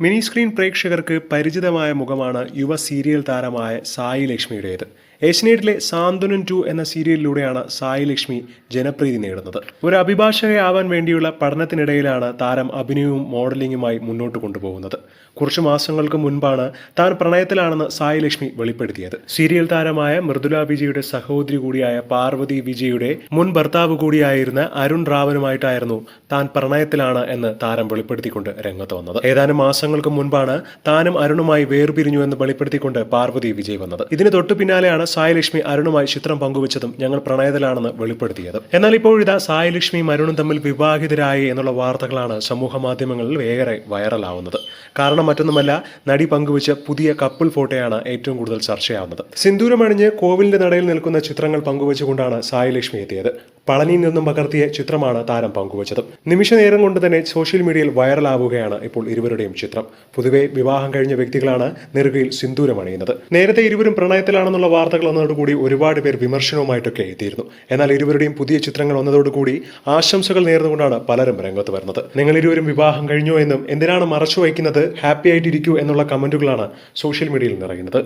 Mini screen പ്രേക്ഷകർക്ക് പരിചിതമായ മുഖമാണ് യുവ സീരിയൽ താരമായ സായി ലക്ഷ്മിയുടേത്. ഏഷ്യനേറ്റിലെ സാന്ത്വനൻ ടു എന്ന സീരിയലിലൂടെയാണ് സായി ലക്ഷ്മി ജനപ്രീതി നേടുന്നത്. ഒരു അഭിഭാഷകയാവാൻ വേണ്ടിയുള്ള പഠനത്തിനിടയിലാണ് താരം അഭിനയവും മോഡലിംഗുമായി മുന്നോട്ട് കൊണ്ടുപോകുന്നത്. കുറച്ചു മാസങ്ങൾക്ക് മുൻപാണ് താൻ പ്രണയത്തിലാണെന്ന് സായി ലക്ഷ്മി വെളിപ്പെടുത്തിയത്. സീരിയൽ താരമായ മൃദുല വിജയുടെ സഹോദരി കൂടിയായ പാർവതി വിജയുടെ മുൻ ഭർത്താവ് കൂടിയായിരുന്ന അരുൺ റാവനുമായിട്ടായിരുന്നു താൻ പ്രണയത്തിലാണ് എന്ന് താരം വെളിപ്പെടുത്തിക്കൊണ്ട് രംഗത്ത് വന്നത്. ഏതാനും മാസങ്ങൾക്ക് മുൻപാണ് താനും അരുണുമായി വേർപിരിഞ്ഞു എന്ന് വെളിപ്പെടുത്തിക്കൊണ്ട് പാർവതി വിജയ് വന്നത്. ഇതിന് തൊട്ടു പിന്നാലെയാണ് സായി ലക്ഷ്മി അരുണുമായി ചിത്രം പങ്കുവച്ചതും ഞങ്ങൾ പ്രണയത്തിലാണെന്ന് വെളിപ്പെടുത്തിയത്. എന്നാൽ ഇപ്പോഴിതാ സായി ലക്ഷ്മി അരുണും തമ്മിൽ വിവാഹിതരായി എന്നുള്ള വാർത്തകളാണ് സമൂഹ മാധ്യമങ്ങളിൽ ഏറെ വൈറലാവുന്നത്. കാരണം മറ്റൊന്നുമല്ല നടി പങ്കുവച്ച പുതിയ കപ്പിൾ ഫോട്ടോയാണ് ഏറ്റവും കൂടുതൽ ചർച്ചയാവുന്നത്. സിന്ദൂരമണിഞ്ഞ് കോവിലിന്റെ നടയിൽ നിൽക്കുന്ന ചിത്രങ്ങൾ പങ്കുവച്ചുകൊണ്ടാണ് സായി ലക്ഷ്മി എത്തിയത്. പളനിയിൽ നിന്നും പകർത്തിയ ചിത്രമാണ് താരം പങ്കുവച്ചത്. നിമിഷ നേരം കൊണ്ട് തന്നെ സോഷ്യൽ മീഡിയയിൽ വൈറലാവുകയാണ് ഇപ്പോൾ ഇരുവരുടെയും ചിത്രം. പൊതുവെ വിവാഹം കഴിഞ്ഞ വ്യക്തികളാണ് നെറുകയിൽ സിന്ദൂരമണിയുന്നത് നേരത്തെ ഇരുവരും പ്രണയത്തിലാണെന്നുള്ള വാർത്തകൾ വന്നതോടുകൂടി ഒരുപാട് പേർ വിമർശനവുമായിട്ടൊക്കെ എത്തിയിരുന്നു. എന്നാൽ ഇരുവരുടെയും പുതിയ ചിത്രങ്ങൾ വന്നതോടുകൂടി ആശംസകൾ നേർന്നുകൊണ്ടാണ് പലരും രംഗത്ത് വരുന്നത്. നിങ്ങൾ ഇരുവരും വിവാഹം കഴിഞ്ഞോ എന്നും എന്തിനാണ് മറച്ചു വയ്ക്കുന്നത്? ഹാപ്പി ആയിട്ടിരിക്കൂ എന്നുള്ള കമന്റുകളാണ് സോഷ്യൽ മീഡിയയിൽ നിറയുന്നത്.